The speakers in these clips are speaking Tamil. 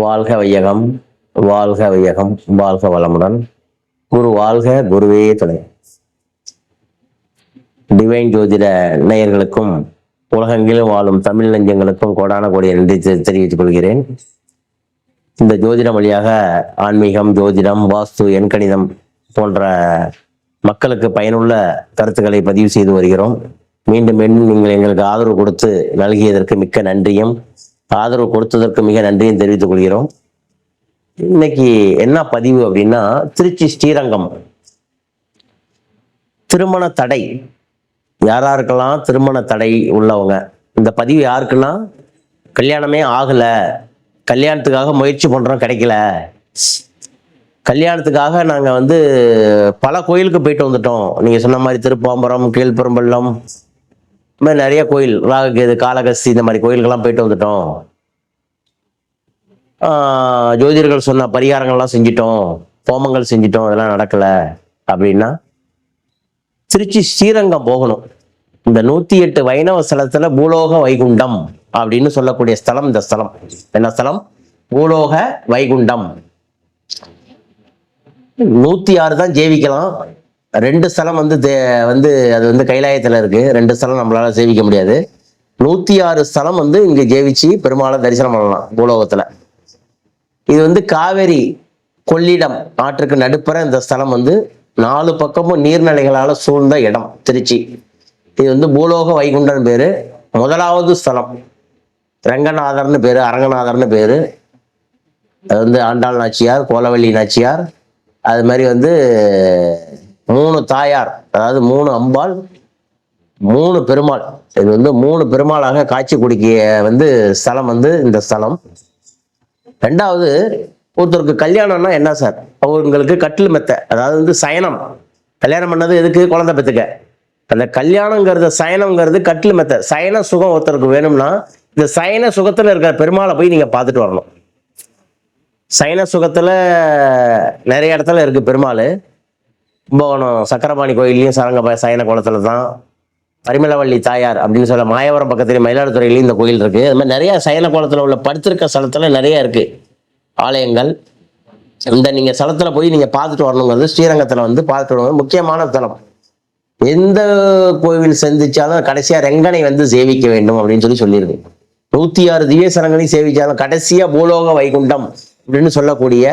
வாழ்க வையகம் வாழ்க வையகம் வாழ்க வளமுடன். குரு வாழ்க குருவே துணை. டிவைன் ஜோதிட நேயர்களுக்கும் உலகெங்கிலும் வாழும் தமிழ் நெஞ்சங்களுக்கும் கோடான கோடி நன்றி தெரிவித்துக் கொள்கிறேன். இந்த ஜோதிடம் வழியாக ஆன்மீகம் ஜோதிடம் வாஸ்து எண்கணிதம் போன்ற மக்களுக்கு பயனுள்ள கருத்துக்களை பதிவு செய்து வருகிறோம். மீண்டும் மீண்டும் நீங்கள் எங்களுக்கு ஆதரவு கொடுத்து நல்கியதற்கு மிக்க நன்றியும். ஆதரவு கொடுத்ததற்கு மிக நன்றியும் தெரிவித்துக் கொள்கிறோம். இன்னைக்கு என்ன பதிவு அப்படின்னா திருச்சி ஸ்ரீரங்கம். திருமண தடை. யாராருக்கெல்லாம் திருமண தடை உள்ளவங்க? இந்த பதிவு யாருக்குன்னா கல்யாணமே ஆகல. கல்யாணத்துக்காக முயற்சி பண்றோம் கிடைக்கல. கல்யாணத்துக்காக நாங்கள் வந்து பல கோயிலுக்கு போயிட்டு வந்துட்டோம். நீங்கள் சொன்ன மாதிரி திருப்பாம்பரம் கீழ்பெரும்பள்ளம் இந்த மாதிரி நிறைய கோயில் ராககேது காளகஸ்தி இந்த மாதிரி கோயிலுக்கெல்லாம் போயிட்டு வந்துட்டோம். ஜோதிடர்கள் சொன்ன பரிகாரங்கள்லாம் செஞ்சிட்டோம். ஹோமங்கள் செஞ்சிட்டோம். இதெல்லாம் நடக்கலை. அப்படின்னா திருச்சி ஸ்ரீரங்கம் போகணும். இந்த நூத்தி எட்டு வைணவ ஸ்தலத்துல பூலோக வைகுண்டம் அப்படின்னு சொல்லக்கூடிய ஸ்தலம் இந்த ஸ்தலம். என்ன ஸ்தலம்? பூலோக வைகுண்டம். நூத்தி ஆறு தான் ஜெயிக்கலாம் ரெண்டு ஸ்தலம் வந்து தே- வந்து அது வந்து கைலாயத்தில் இருக்குது ரெண்டு ஸ்தலம் நம்மளால் சேவிக்க முடியாது. நூற்றி ஆறு ஸ்தலம் வந்து இங்கே ஜெயிச்சு பெருமாளை தரிசனம் பண்ணலாம் பூலோகத்தில். இது வந்து காவேரி கொள்ளிடம் ஆற்றுக்கு நடுப்புற இந்த ஸ்தலம் வந்து நாலு பக்கமும் நீர்நிலைகளால் சூழ்ந்த இடம் திருச்சி. இது வந்து பூலோக வைகுண்டன் பேர். முதலாவது ஸ்தலம் ரங்கநாதர்னு பேர் அரங்கநாதர்னு பேர். அது வந்து ஆண்டாள் நாச்சியார் கோலவள்ளி நாச்சியார். அது மாதிரி வந்து மூணு தாயார் அதாவது மூணு அம்பாள் மூணு பெருமாள். இது வந்து மூணு பெருமாளாக காட்சி குடிக்கிய வந்து ஸ்தலம் வந்து இந்த ஸ்தலம். ரெண்டாவது ஒருத்தருக்கு கல்யாணம்னா என்ன சார்? அவங்களுக்கு கட்டில் மெத்த அதாவது வந்து சயனம். கல்யாணம் பண்ணது எதுக்கு? குழந்தை பெற்றுக்க அந்த கல்யாணங்கிறது சயனம்ங்கிறது கட்டில் மெத்த. சயன சுகம் ஒருத்தருக்கு வேணும்னா இந்த சயன சுகத்தில் இருக்கிற பெருமாளை போய் நீங்கள் பார்த்துட்டு வரணும். சயன சுகத்தில் நிறைய இடத்துல இருக்குது பெருமாள். கும்பகோணம் சக்கரபாணி கோயில்லையும் சரங்க சயன குளத்துல தான் பரிமளவள்ளி தாயார் அப்படின்னு சொல்ல மாயவரம் பக்கத்துல மயிலாடுதுறையிலையும் இந்த கோயில் இருக்கு. அது மாதிரி நிறைய சயன குளத்துல உள்ள படுத்திருக்க ஸ்தலத்துல நிறைய இருக்கு ஆலயங்கள். இந்த நீங்க ஸ்தலத்துல போய் நீங்க பார்த்துட்டு வரணுங்கிறது ஸ்ரீரங்கத்துல வந்து பார்த்துட்டு வரணும் முக்கியமான தலம் எந்த கோவில் சந்திச்சாலும் கடைசியா ரெங்கனை வந்து சேவிக்க வேண்டும் அப்படின்னு சொல்லி சொல்லியிருக்கு. நூத்தி ஆறு திவ்யசனங்களையும் சேவிச்சாலும் கடைசியா பூலோக வைகுண்டம் அப்படின்னு சொல்லக்கூடிய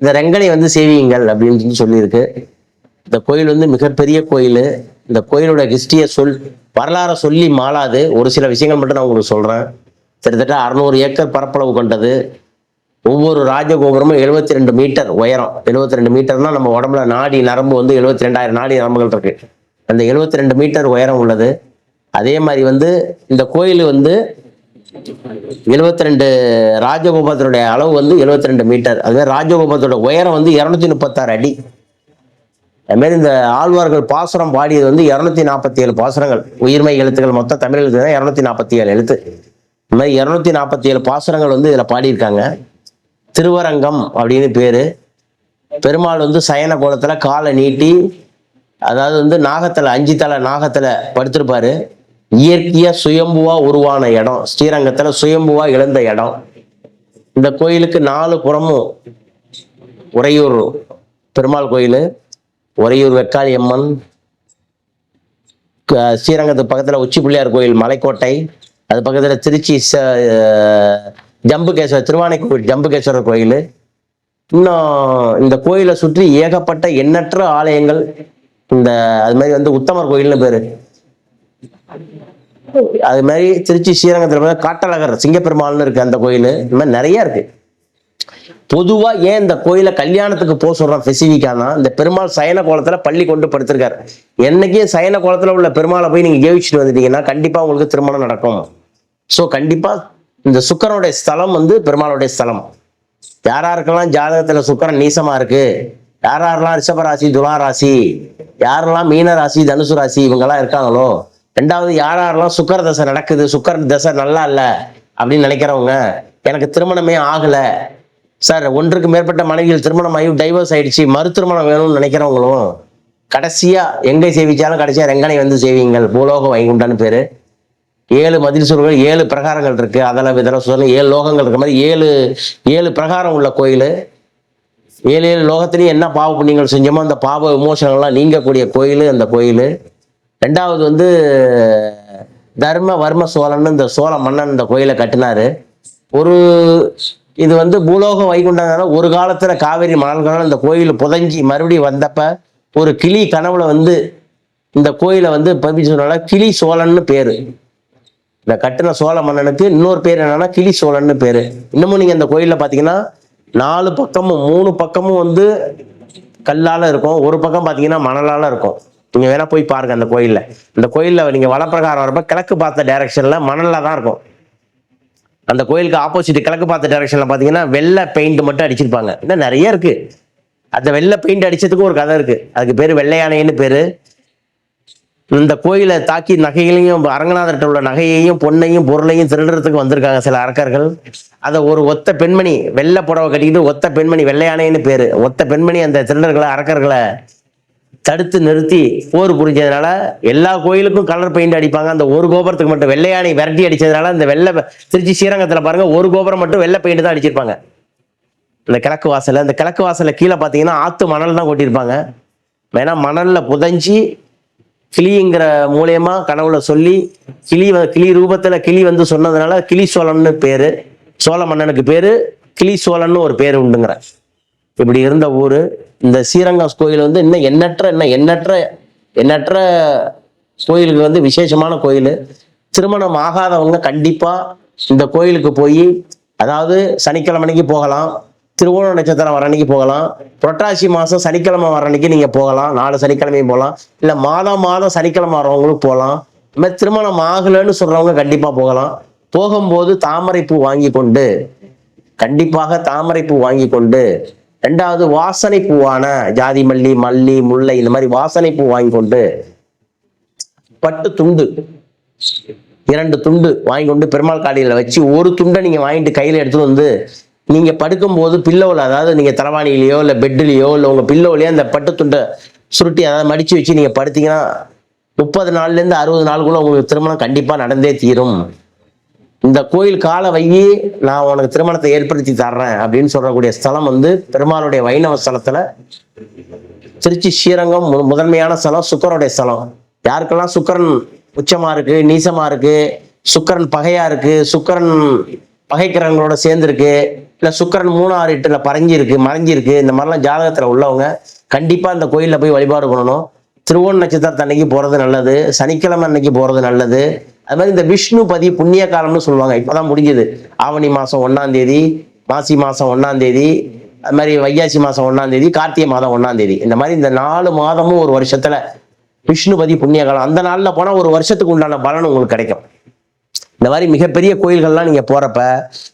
இந்த ரெங்கனை வந்து சேவியுங்கள் அப்படின்னு சொல்லி சொல்லியிருக்கு. இந்த கோயில் வந்து மிகப்பெரிய கோயில். இந்த கோயிலோட ஹிஸ்டரியை சொல் வரலாறை சொல்லி மாளாது. ஒரு சில விஷயங்கள் மட்டும் நான் உங்களுக்கு சொல்கிறேன் கிட்டத்தட்ட அறுநூறு ஏக்கர் பரப்பளவு கொண்டது. ஒவ்வொரு ராஜகோபுரமும் 72 ரெண்டு மீட்டர் உயரம். 72 ரெண்டு மீட்டர்னா நம்ம உடம்புல நாடி நரம்பு வந்து எழுபத்தி ரெண்டாயிரம் நாடி நரம்புகள் இருக்கு. அந்த 72 ரெண்டு மீட்டர் உயரம் உள்ளது. அதே மாதிரி வந்து இந்த கோயில் வந்து 72 ரெண்டு ராஜகோபுரத்தினுடைய அளவு வந்து 72 ரெண்டு மீட்டர். அதுவே ராஜகோபுரத்தோட உயரம் வந்து இரநூத்தி முப்பத்தாறு அடி. அதுமாரி இந்த ஆழ்வார்கள் பாசுரம் பாடியது வந்து இரநூத்தி நாற்பத்தி ஏழு பாசுரங்கள். உயிர்மை எழுத்துக்கள் மொத்தம் தமிழ் எழுத்து தான் இரநூத்தி நாற்பத்தி ஏழு எழுத்து. இந்த மாதிரி இரநூத்தி நாற்பத்தி ஏழு பாசுரங்கள் வந்து இதில் பாடியிருக்காங்க. திருவரங்கம் அப்படின்னு பேரு. பெருமாள் வந்து சயன கோலத்தில் காலை நீட்டி அதாவது வந்து நாகத்தில் அஞ்சு தலை நாகத்தில் படுத்திருப்பாரு. இயற்கையாக சுயம்புவா உருவான இடம். ஸ்ரீரங்கத்தில் சுயம்புவா இழந்த இடம். இந்த கோயிலுக்கு நாலு புறமும் உறையூர் பெருமாள் கோயில். உறையூர் வெக்காளி அம்மன் க- ஸ்ரீரங்கத்துக்கு உச்சி பிள்ளையார் கோயில் மலைக்கோட்டை அது பக்கத்தில் திருச்சி ச- அஹ் ஜம்புகேஸ்வரர் திருவானைக்கோவில் ஜம்புகேஸ்வரர் கோயில். இன்னும் இந்த கோயிலை சுற்றி ஏகப்பட்ட எண்ணற்ற ஆலயங்கள். இந்த அது மாதிரி வந்து உத்தமர் கோயில்னு பேர். அது மாதிரி திருச்சி ஸ்ரீரங்கத்தில் காட்டழகர் சிங்கப்பெருமாள்னு இருக்குது அந்த கோயில். இந்த மாதிரி நிறைய இருக்குது பொதுவாக ஏன் இந்த கோயிலை கல்யாணத்துக்கு போக சொல்கிறான் ஃபெசிஃபிக்கானா இந்த பெருமாள் சயன கோலத்தில் பள்ளி கொண்டு படுத்திருக்காரு. என்னைக்கே சயன கோலத்தில் உள்ள பெருமாளை போய் நீங்கள் ஜெயிச்சுட்டு வந்துட்டீங்கன்னா கண்டிப்பாக உங்களுக்கு திருமணம் நடக்கும். ஸோ கண்டிப்பாக இந்த சுக்கரனுடைய ஸ்தலம் வந்து பெருமாளுடைய ஸ்தலம். யார் யாருக்கெல்லாம் சுக்கரன் நீசமாக இருக்குது யார் யாரெல்லாம் ரிஷபராசி துலா ராசி? யாரெல்லாம் மீன ராசி தனுசு ராசி இவங்கெல்லாம் இருக்காங்களோ? ரெண்டாவது யார் யாரெல்லாம் சுக்கர தசை நடக்குது? சுக்கர தசை நல்லா இல்லை அப்படின்னு நினைக்கிறவங்க எனக்கு திருமணமே ஆகலை. சார் ஒன்றுக்கு மேற்பட்ட மனைவிகள் திருமணம் ஆகி டைவர்ஸ் ஆயிடுச்சு. மறு திருமணம் வேணும்னு நினைக்கிறவங்களும் கடைசியா எங்கே சேவிச்சாலும் கடைசியா ரெங்கனை வந்து சேவிங்கள் பூலோக வைகுண்டன்னு பேரு. ஏழு மதில் சுவர்கள் ஏழு பிரகாரங்கள் இருக்கு. அதெல்லாம் விதல சுவர்கள் ஏழு லோகங்கள் இருக்க மாதிரி ஏழு ஏழு பிரகாரம் உள்ள கோயில். ஏழு ஏழு லோகத்திலையும் என்ன பாவ புண்ணியங்கள் செஞ்சோமோ அந்த பாவ விமோசனங்கள்லாம் நீங்கக்கூடிய கோயில் அந்த கோயில். ரெண்டாவது வந்து தர்ம வர்ம சோழன் இந்த சோழ மன்னன் இந்த கோயிலை கட்டினாரு. ஒரு இது வந்து பூலோக வைகுண்டனால ஒரு காலத்துல காவேரி மணல்களால் இந்த கோயில் புதஞ்சி மறுபடியும் வந்தப்ப ஒரு கிளி கனவுல வந்து இந்த கோயிலை வந்து பதிச்சதுனால கிளி சோழன்னு பேரு. இந்த கட்டின சோழ மன்னனுக்கு இன்னொரு பேர் என்னன்னா கிளி சோழன்னு பேரு. இன்னமும் நீங்க இந்த கோயில்ல பாத்தீங்கன்னா நாலு பக்கமும் மூணு பக்கமும் வந்து கல்லால இருக்கும். ஒரு பக்கம் பாத்தீங்கன்னா மணலால இருக்கும். நீங்க வேணா போய் பாருங்க அந்த கோயில்ல. இந்த கோயில்ல நீங்க வலப்பிரகாரம் வரப்ப கிழக்கு பார்த்த டைரக்ஷன்ல மணல்ல தான் இருக்கும். அந்த கோயிலுக்கு ஆப்போசிட் கிழக்கு பார்த்த டைரக்ஷன்ல பார்த்தீங்கன்னா வெள்ளை பெயிண்ட் மட்டும் அடிச்சிருப்பாங்க. இன்னும் நிறைய இருக்கு. அந்த வெள்ளை பெயிண்ட் அடிச்சதுக்கு ஒரு கதை இருக்கு. அதுக்கு பேர் வெள்ளையானைன்னு பேரு. இந்த கோயிலை தாக்கி நகைகளையும் அரங்கநாதர்கிட்ட உள்ள நகையையும் பொன்னையும் பொருளையும் திருடுறதுக்கு வந்திருக்காங்க சில அரக்கர்கள். அதை ஒரு ஒத்த பெண்மணி வெள்ளை புடவை கட்டிக்கிட்டு ஒத்த பெண்மணி வெள்ளையானைன்னு பேரு. ஒத்த பெண்மணி அந்த திருடர்களை அரக்கர்களை தடுத்து நிறுத்தி போர் புரிஞ்சதுனால எல்லா கோயிலுக்கும் கலர் பெயிண்ட் அடிப்பாங்க. அந்த ஒரு கோபுரத்துக்கு மட்டும் வெள்ளையானை விரட்டி அடிச்சதுனால அந்த வெள்ளை திருச்சி ஸ்ரீரங்கத்தில் பாருங்க ஒரு கோபுரம் மட்டும் வெள்ளை பெயிண்ட் தான் அடிச்சிருப்பாங்க. இந்த கிழக்கு வாசல்ல அந்த கிழக்கு வாசல்ல கீழே பார்த்தீங்கன்னா ஆத்து மணல் தான் கொட்டியிருப்பாங்க. வேணா மணலில் புதைஞ்சி கிளிங்கிற மூலயமா கடவுளை சொல்லி கிளி வ- கிளி ரூபத்தில் கிளி வந்து சொன்னதுனால கிளி சோழன்னு பேரு சோழ மன்னனுக்கு பேரு கிளி சோழன்னு ஒரு பேர் உண்டுங்கிற. இப்படி இருந்த ஊர் இந்த ஸ்ரீரங்கம் கோயில் வந்து இன்னும் எண்ணற்ற இன்னும் எண்ணற்ற எண்ணற்ற கோயிலுக்கு வந்து விசேஷமான கோயில். திருமணம் ஆகாதவங்க கண்டிப்பாக இந்த கோயிலுக்கு போய் அதாவது சனிக்கிழமை அன்னைக்கு போகலாம் திருவோண நட்சத்திரம் வர அன்னைக்கு போகலாம் புரட்டாசி மாதம் சனிக்கிழமை வர அன்னைக்கு நீங்கள் போகலாம் நாலு சனிக்கிழமையும் போகலாம் இல்லை மாதம் மாதம் சனிக்கிழமை வரவங்களும் போகலாம். இந்த மாதிரி திருமணம் ஆகலைன்னு சொல்கிறவங்க கண்டிப்பாக போகலாம். போகும்போது தாமரை பூ வாங்கி கொண்டு கண்டிப்பாக தாமரை பூ வாங்கி கொண்டு ரெண்டாவது வாசனை பூவான ஜாதி மல்லி மல்லி முல்லை இந்த மாதிரி வாசனை பூ வாங்கி கொண்டு பட்டு துண்டு இரண்டு துண்டு வாங்கி கொண்டு பெருமாள் காடியில் வச்சு ஒரு துண்டை நீங்கள் வாங்கிட்டு கையில் எடுத்துகிட்டு வந்து நீங்கள் படுக்கும்போது பில்லோவில் அதாவது நீங்கள் தரவாணியிலையோ இல்லை பெட்டுலேயோ இல்லை உங்கள் பில்லோவிலையோ அந்த பட்டு துண்டை சுருட்டி அதாவது மடித்து வச்சு நீங்கள் படுத்தீங்கன்னா முப்பது நாள்லேருந்து அறுபது நாளுக்குள்ள உங்களுக்கு திருமணம் கண்டிப்பாக நடந்தே தீரும். இந்த கோயில் காலை வையி நான் உனக்கு திருமணத்தை ஏற்படுத்தி தர்றேன் அப்படின்னு சொல்லக்கூடிய ஸ்தலம் வந்து பெருமாளுடைய வைணவ ஸ்தலத்துல திருச்சி ஸ்ரீரங்கம் மு- முதன்மையான ஸ்தலம் சுக்கரனுடைய ஸ்தலம். யாருக்கெல்லாம் சுக்கரன் உச்சமா இருக்கு நீசமா இருக்கு சுக்கரன் பகையா இருக்கு சுக்கரன் பகைக்கிறவங்களோட சேர்ந்துருக்கு இல்லை சுக்கரன் மூணாறு எட்டுல பறங்கி இருக்கு மறைஞ்சி இருக்கு இந்த மாதிரிலாம் ஜாதகத்துல உள்ளவங்க கண்டிப்பா இந்த கோயிலில் போய் வழிபாடு பண்ணணும். திருவோண நட்சத்திரத்து அன்னைக்கு போறது நல்லது சனிக்கிழமை அன்னைக்கு போறது நல்லது. அது மாதிரி இந்த விஷ்ணு பதி புண்ணிய காலம்னு சொல்லுவாங்க. இப்பதான் முடிஞ்சது. ஆவணி மாசம் ஒன்னாம் தேதி மாசி மாசம் ஒன்னாம் தேதி அது மாதிரி வைகாசி மாசம் ஒன்னாம் தேதி கார்த்திகை மாதம் ஒன்னாம் தேதி. இந்த மாதிரி இந்த நாலு மாதமும் ஒரு வருஷத்துல விஷ்ணுபதி புண்ணிய காலம். அந்த நாளில் போனால் ஒரு வருஷத்துக்கு உண்டான பலன் உங்களுக்கு கிடைக்கும். இந்த மாதிரி மிகப்பெரிய கோயில்கள்லாம் நீங்கள் போகிறப்ப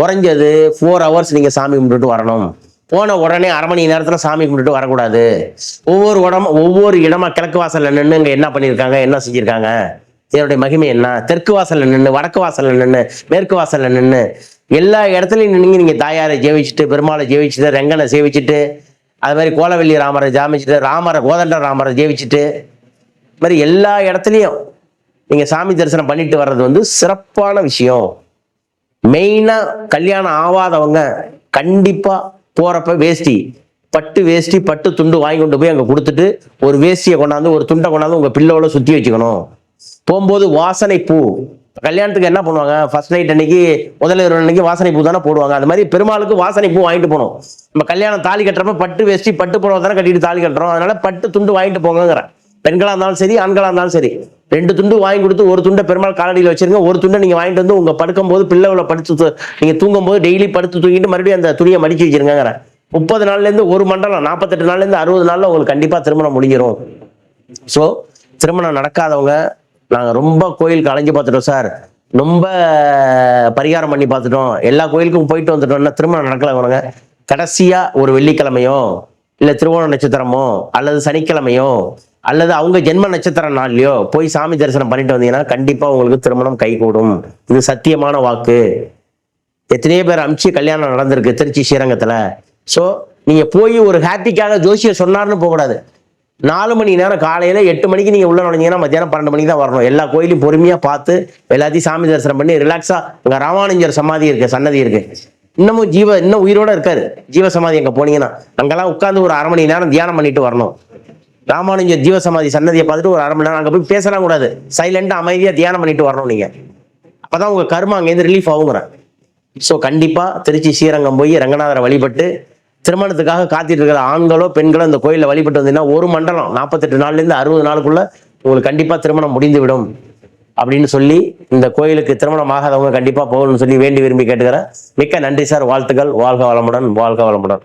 குறைஞ்சது ஃபோர் ஹவர்ஸ் நீங்கள் சாமி கும்பிட்டுட்டு வரணும். போன உடனே அரை மணி நேரத்தில் சாமி கும்பிட்டுட்டு வரக்கூடாது. ஒவ்வொரு உடம்பு ஒவ்வொரு இடமா கிழக்கு வாசலில் நின்று இங்கே என்ன பண்ணியிருக்காங்க என்ன செஞ்சுருக்காங்க? இதனுடைய மகிமை என்ன? தெற்கு வாசல்ல நின்று வடக்கு வாசல்ல நின்று மேற்கு வாசல்ல நின்று எல்லா இடத்துலையும் நின்று நீங்க தாயாரை ஜெயிச்சுட்டு பெருமாளை ஜெயிச்சுட்டு ரெங்கனை சேவிச்சுட்டு அது மாதிரி கோலவெள்ளி ராமரை ஜாமிச்சுட்டு ராமரை கோதண்ட ராமரை ஜெயிச்சுட்டு இது மாதிரி எல்லா இடத்துலையும் நீங்க சாமி தரிசனம் பண்ணிட்டு வர்றது வந்து சிறப்பான விஷயம். மெயினா கல்யாணம் ஆகாதவங்க கண்டிப்பா போறப்ப வேஷ்டி பட்டு வேஷ்டி பட்டு துண்டு வாங்கி கொண்டு போய் அங்க கொடுத்துட்டு ஒரு வேஷ்டியை கொண்டாந்து ஒரு துண்டை கொண்டாந்து உங்க பில்லோட சுத்தி வச்சுக்கணும். போகும்போது வாசனை பூ. கல்யாணத்துக்கு என்ன பண்ணுவாங்க? ஃபர்ஸ்ட் நைட் அன்னைக்கு முதல் அன்னைக்கு வாசனை பூ தானே போடுவாங்க. அது மாதிரி பெருமாளுக்கு வாசனை பூ வாங்கிட்டு போகணும். நம்ம கல்யாணம் தாலி கட்டுறப்ப பட்டு வேஷ்டி பட்டு புடவை தானே கட்டிட்டு தாலி கட்டுறோம். அதனால பட்டு துண்டு வாங்கிட்டு போங்கிறேன் பெண்களாக இருந்தாலும் சரி ஆண்களாக இருந்தாலும் சரி. ரெண்டு துண்டு வாங்கி கொடுத்து ஒரு துண்டை பெருமாள் காலடியில் வச்சிருங்க. ஒரு துண்டை நீங்கள் வாங்கிட்டு வந்து உங்கள் படுக்கும்போது பிள்ளைகளை படுத்து நீங்கள் தூங்கும்போது டெய்லி படுத்து தூங்கிட்டு மறுபடியும் அந்த துணியை மடிச்சு வச்சிருங்கிறேன் முப்பது நாள்லேருந்து ஒரு மண்டலம் நாற்பத்தெட்டு நாள்லேருந்து அறுபது நாளில் உங்களுக்கு கண்டிப்பாக திருமணம் முடிஞ்சிடும் ஸோ திருமணம் நடக்காதவங்க நாங்கள் ரொம்ப கோயிலுக்கு அலைஞ்சு பார்த்துட்டோம் சார். ரொம்ப பரிகாரம் பண்ணி பார்த்துட்டோம். எல்லா கோயிலுக்கும் போயிட்டு வந்துட்டோம்னா திருமணம் நடக்கலவங்க கடைசியாக ஒரு வெள்ளிக்கிழமையோ இல்லை திருவோண நட்சத்திரமோ அல்லது சனிக்கிழமையோ அல்லது அவங்க ஜென்ம நட்சத்திர நாள்லையோ போய் சாமி தரிசனம் பண்ணிட்டு வந்தீங்கன்னா கண்டிப்பாக உங்களுக்கு திருமணம் கைகூடும் இது சத்தியமான வாக்கு. எத்தனையோ பேர் அமிச்சு கல்யாணம் நடந்திருக்கு திருச்சி ஸ்ரீரங்கத்தில். ஸோ நீங்கள் போய் ஒரு ஹாப்பிக்காக ஜோசியை சொன்னார்னு போகக்கூடாது. நாலு மணி நேரம் காலையில எட்டு மணிக்கு நீங்க உள்ள நுழைஞ்சீங்கன்னா மத்தியானம் பன்னெண்டு மணிக்கு தான் வரணும். எல்லா கோயிலையும் பொறுமையா பார்த்து எல்லாத்தையும் சாமி தரிசனம் பண்ணி ரிலாக்ஸா அங்க ராமானுஜர் சமாதி இருக்கு சன்னதி இருக்கு. இன்னமும் ஜீவ இன்னும் உயிரோட இருக்காரு. ஜீவ சமாதி அங்க போனீங்கன்னா அங்கெல்லாம் உட்காந்து ஒரு அரை மணி நேரம் தியானம் பண்ணிட்டு வரணும். ராமானுஜர் ஜீவ சமாதி சன்னதியை பார்த்துட்டு ஒரு அரை மணி நேரம் அங்க போய் பேசலாம் கூடாது. சைலண்டா அமைதியா தியானம் பண்ணிட்டு வரணும் நீங்க. அப்பதான் உங்க கர்மா அங்கேருந்து ரிலீஃப் ஆகுங்கிறேன் ஸோ கண்டிப்பா திருச்சி ஸ்ரீரங்கம் போய் ரங்கநாதரை வழிபட்டு திருமணத்துக்காக காத்திட்டு இருக்கிற ஆண்களோ பெண்களோ இந்த கோயிலில் வழிபட்டு வந்தீங்கன்னா ஒரு மண்டலம் நாற்பத்தெட்டு நாள்லேருந்து அறுபது நாளுக்குள்ள உங்களுக்கு கண்டிப்பாக திருமணம் முடிந்துவிடும் அப்படின்னு சொல்லி இந்த கோயிலுக்கு திருமணம் ஆகாதவங்க கண்டிப்பாக போகணும்னு சொல்லி வேண்டி விரும்பி கேட்டுக்கிறேன். மிக்க நன்றி சார் வாழ்த்துக்கள் வாழ்க வளமுடன் வாழ்க வளமுடன்.